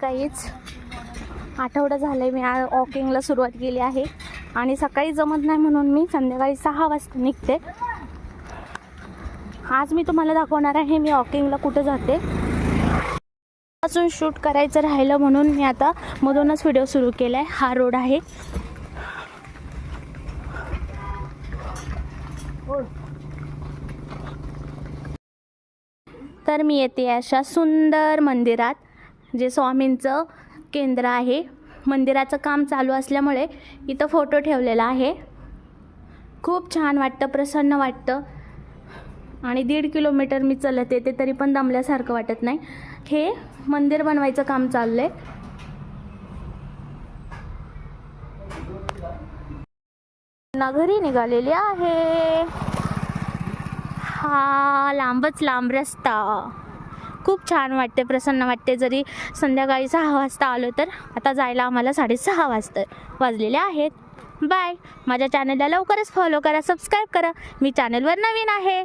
काहीच आठवडा झालं आहे मी वॉकिंगला सुरुवात केली आहे. आणि सकाळी जमत नाही म्हणून मी संध्याकाळी सहा वाजता निघते. आज मी तुम्हाला दाखवणार आहे मी वॉकिंगला कुठं जाते. अजून शूट करायचं राहिलं म्हणून मी आता मधूनच व्हिडिओ सुरू केला आहे हा रोड आहे. तर मी येते अशा सुंदर मंदिरात. जे स्वामींचं केंद्र आहे मंदिराचं काम चालू असल्यामुळे इथं फोटो ठेवलेला आहे. खूप छान वाटतं प्रसन्न वाटतं. आणि दीड किलोमीटर मी चलत येते तरी पण दमल्यासारखं वाटत नाही. हे मंदिर बनवायचं काम चाललं आहे नगरी निघालेली आहे. हा लांबच लांब रस्ता. खूप छान वाटते प्रसन्न वाटते. जरी संध्याकाळी सहा वाजता आलो तर आता जायला आम्हाला साडेसहा वाजता वाजलेले आहेत. बाय माझ्या चॅनलला लवकरच फॉलो करा सबस्क्राईब करा. मी चॅनलवर नवीन आहे.